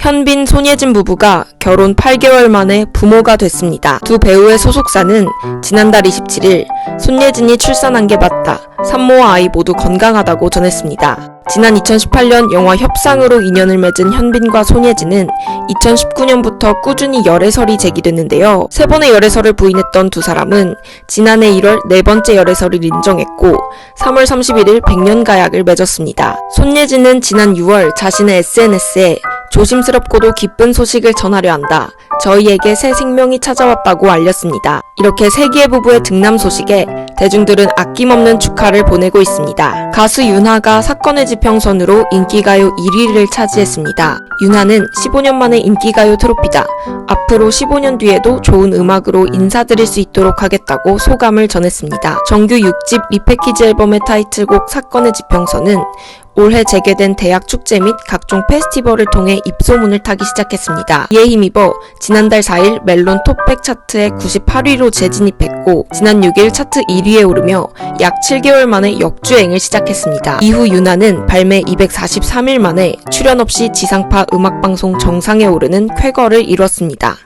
현빈, 손예진 부부가 결혼 8개월 만에 부모가 됐습니다. 두 배우의 소속사는 지난달 27일 손예진이 출산한 게 맞다. 산모와 아이 모두 건강하다고 전했습니다. 지난 2018년 영화 협상으로 인연을 맺은 현빈과 손예진은 2019년부터 꾸준히 열애설이 제기됐는데요. 세 번의 열애설을 부인했던 두 사람은 지난해 1월 네 번째 열애설을 인정했고 3월 31일 백년 가약을 맺었습니다. 손예진은 지난 6월 자신의 SNS에 조심스럽고도 기쁜 소식을 전하려 한다. 저희에게 새 생명이 찾아왔다고 알렸습니다. 이렇게 세기의 부부의 등남 소식에 대중들은 아낌없는 축하를 보내고 있습니다. 가수 윤하가 사건의 지평선으로 인기가요 1위를 차지했습니다. 윤하는 15년 만에 인기가요 트로피다. 앞으로 15년 뒤에도 좋은 음악으로 인사드릴 수 있도록 하겠다고 소감을 전했습니다. 정규 6집 리패키지 앨범의 타이틀곡 사건의 지평선은 올해 재개된 대학 축제 및 각종 페스티벌을 통해 입소문을 타기 시작했습니다. 이에 힘입어 지난달 4일 멜론 톱100 차트에 98위로 재진입했고 지난 6일 차트 1위에 오르며 약 7개월 만에 역주행을 시작했습니다. 이후 유나는 발매 243일 만에 출연 없이 지상파 음악방송 정상에 오르는 쾌거를 이뤘습니다.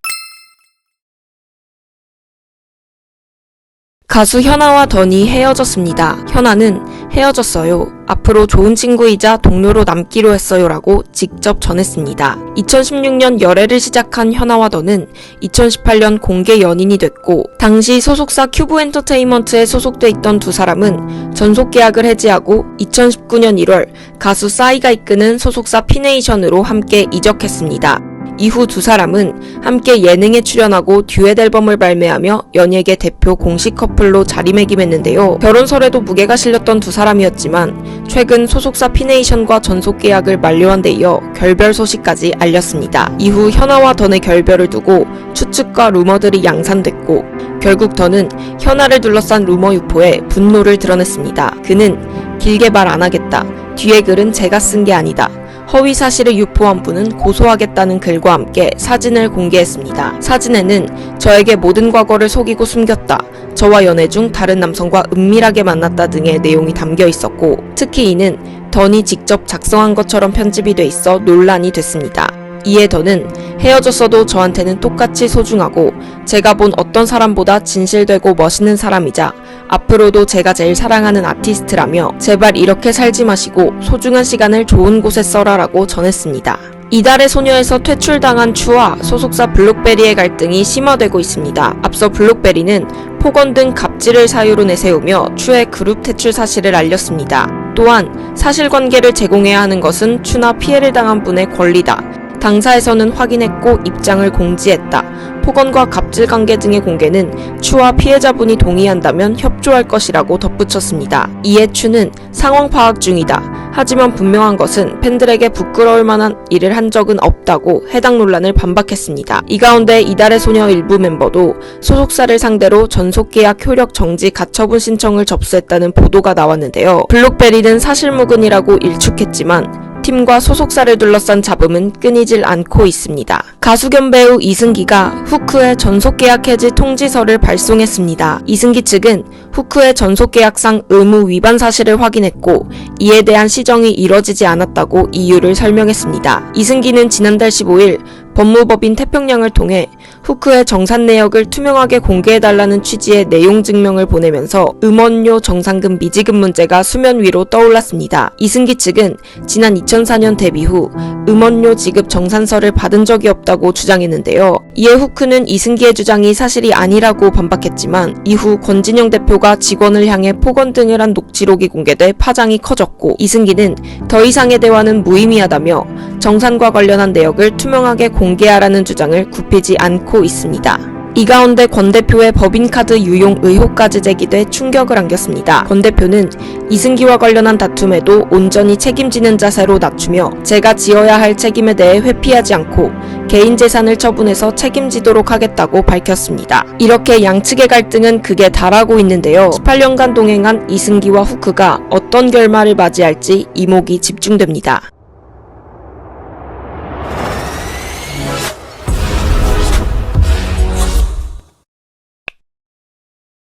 가수 현아와 던이 헤어졌습니다. 현아는 헤어졌어요. 앞으로 좋은 친구이자 동료로 남기로 했어요 라고 직접 전했습니다. 2016년 열애를 시작한 현아와 던은 2018년 공개 연인이 됐고 당시 소속사 큐브 엔터테인먼트에 소속돼 있던 두 사람은 전속 계약을 해지하고 2019년 1월 가수 싸이가 이끄는 소속사 피네이션으로 함께 이적했습니다. 이후 두 사람은 함께 예능에 출연하고 듀엣 앨범을 발매하며 연예계 대표 공식 커플로 자리매김했는데요. 결혼설에도 무게가 실렸던 두 사람이었지만 최근 소속사 피네이션과 전속 계약을 만료한 데 이어 결별 소식까지 알렸습니다. 이후 현아와 던의 결별을 두고 추측과 루머들이 양산됐고 결국 던은 현아를 둘러싼 루머 유포에 분노를 드러냈습니다. 그는 길게 말 안 하겠다. 뒤에 글은 제가 쓴 게 아니다. 허위 사실을 유포한 분은 고소하겠다는 글과 함께 사진을 공개했습니다. 사진에는 저에게 모든 과거를 속이고 숨겼다. 저와 연애 중 다른 남성과 은밀하게 만났다 등의 내용이 담겨 있었고 특히 이는 던이 직접 작성한 것처럼 편집이 돼 있어 논란이 됐습니다. 이에 더는 헤어졌어도 저한테는 똑같이 소중하고 제가 본 어떤 사람보다 진실되고 멋있는 사람이자 앞으로도 제가 제일 사랑하는 아티스트라며 제발 이렇게 살지 마시고 소중한 시간을 좋은 곳에 써라라고 전했습니다. 이달의 소녀에서 퇴출당한 추와 소속사 블록베리의 갈등이 심화되고 있습니다. 앞서 블록베리는 폭언 등 갑질을 사유로 내세우며 추의 그룹 퇴출 사실을 알렸습니다. 또한 사실관계를 제공해야 하는 것은 추나 피해를 당한 분의 권리다. 당사에서는 확인했고 입장을 공지했다. 폭언과 갑질 관계 등의 공개는 추와 피해자분이 동의한다면 협조할 것이라고 덧붙였습니다. 이에 추는 상황 파악 중이다. 하지만 분명한 것은 팬들에게 부끄러울 만한 일을 한 적은 없다고 해당 논란을 반박했습니다. 이 가운데 이달의 소녀 일부 멤버도 소속사를 상대로 전속 계약 효력 정지 가처분 신청을 접수했다는 보도가 나왔는데요. 블록베리는 사실무근이라고 일축했지만 팀과 소속사를 둘러싼 잡음은 끊이질 않고 있습니다. 가수 겸 배우 이승기가 후크의 전속 계약 해지 통지서를 발송했습니다. 이승기 측은 후크의 전속 계약상 의무 위반 사실을 확인했고 이에 대한 시정이 이뤄지지 않았다고 이유를 설명했습니다. 이승기는 지난달 15일 법무법인 태평양을 통해 후크의 정산 내역을 투명하게 공개해달라는 취지의 내용 증명을 보내면서 음원료 정산금 미지급 문제가 수면 위로 떠올랐습니다. 이승기 측은 지난 2004년 데뷔 후 음원료 지급 정산서를 받은 적이 없다고 주장했는데요. 이에 후크는 이승기의 주장이 사실이 아니라고 반박했지만 이후 권진영 대표가 직원을 향해 폭언 등을 한 녹취록이 공개돼 파장이 커졌고 이승기는 더 이상의 대화는 무의미하다며 정산과 관련한 내역을 투명하게 공개하라는 주장을 굽히지 않고 있습니다. 이 가운데 권 대표의 법인카드 유용 의혹까지 제기돼 충격을 안겼습니다. 권 대표는 이승기와 관련한 다툼에도 온전히 책임지는 자세로 낮추며 제가 지어야 할 책임에 대해 회피하지 않고 개인 재산을 처분해서 책임지도록 하겠다고 밝혔습니다. 이렇게 양측의 갈등은 극에 달하고 있는데요. 18년간 동행한 이승기와 후크가 어떤 결말을 맞이할지 이목이 집중됩니다.